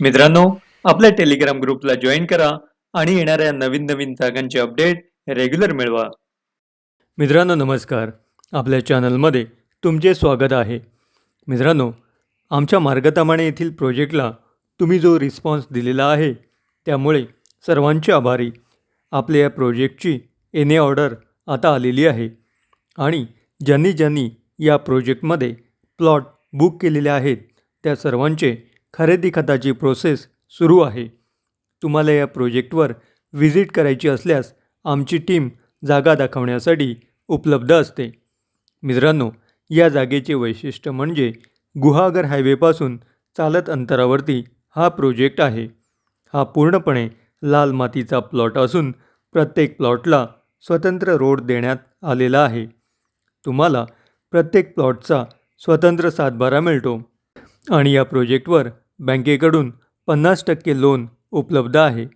मित्रांनो आपल्या टेलिग्राम ग्रुपला जॉईन करा आणि येणाऱ्या नवीन नवीन जागांचे अपडेट रेग्युलर मिळवा. मित्रांनो नमस्कार. आपल्या चॅनलमध्ये तुमचे स्वागत आहे. मित्रांनो आमच्या मार्गतामाणे येथील प्रोजेक्टला तुम्ही जो रिस्पॉन्स दिलेला आहे त्यामुळे सर्वांचे आभारी. आपल्या या प्रोजेक्टची एने ऑर्डर आता आलेली आहे. आणि ज्यांनी ज्यांनी या प्रोजेक्टमध्ये प्लॉट बुक केलेले आहेत त्या सर्वांचे खरेदी खताची प्रोसेस सुरू आहे. तुम्हाला या प्रोजेक्टवर व्हिजिट करायची असल्यास आमची टीम जागा दाखवण्यासाठी उपलब्ध असते. मित्रांनो या जागेचे वैशिष्ट्य म्हणजे गुहागर हायवेपासून चालत अंतरावरती हा प्रोजेक्ट आहे. हा पूर्णपणे लाल मातीचा प्लॉट असून प्रत्येक प्लॉटला स्वतंत्र रोड देण्यात आलेला आहे. तुम्हाला प्रत्येक प्लॉटचा स्वतंत्र सातबारा मिळतो. आणि या प्रोजेक्टवर बँकेकडून पन्नास टक्के लोन उपलब्ध आहे.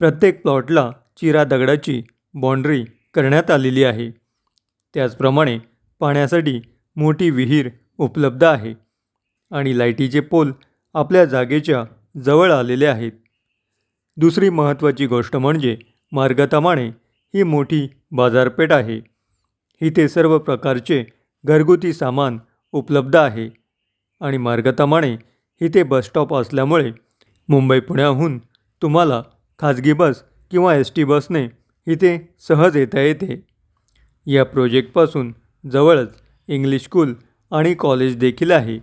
प्रत्येक प्लॉटला चिरा दगडाची बाँड्री करण्यात आलेली आहे. त्याचप्रमाणे पाण्यासाठी मोठी विहीर उपलब्ध आहे आणि लाईटीचे पोल आपल्या जागेच्या जवळ आलेले आहेत. दुसरी महत्त्वाची गोष्ट म्हणजे मार्गतमाणे ही मोठी बाजारपेठ आहे. इथे सर्व प्रकारचे घरगुती सामान उपलब्ध आहे आणि मार्गतमाणे इथे बसस्टॉप असल्यामुळे मुंबई पुण्याहून तुम्हाला खाजगी बस किंवा एस टी बसने इथे सहज येता येते. या प्रोजेक्टपासून जवळच इंग्लिश स्कूल आणि कॉलेज देखील आहे.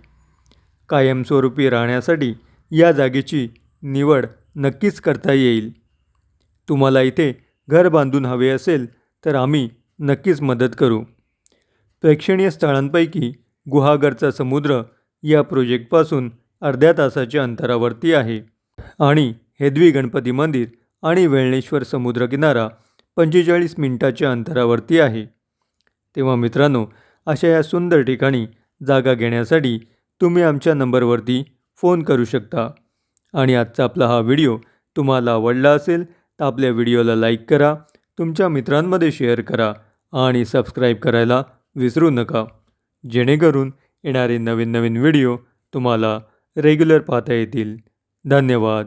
कायमस्वरूपी राहण्यासाठी या जागेची निवड नक्कीच करता येईल. तुम्हाला इथे घर बांधून हवे असेल तर आम्ही नक्कीच मदत करू. प्रेक्षणीय स्थळांपैकी गुहागरचा समुद्र या प्रोजेक्टपासून अर्ध्या तासाच्या अंतरावरती आहे. आणि हेदवी गणपती मंदिर आणि वेळणेश्वर समुद्रकिनारा पंचेचाळीस मिनिटाच्या अंतरावरती आहे. तेव्हा मित्रांनो अशा या सुंदर ठिकाणी जागा घेण्यासाठी तुम्ही आमच्या नंबरवरती फोन करू शकता. आणि आजचा आपला हा व्हिडिओ तुम्हाला आवडला असेल तर आपल्या व्हिडिओला लाईक करा तुमच्या मित्रांमध्ये शेअर करा आणि सबस्क्राईब करायला विसरू नका. जेणेकरून येणारे नवीन नवीन व्हिडिओ तुम्हाला रेग्युलर पाहता येतील. धन्यवाद.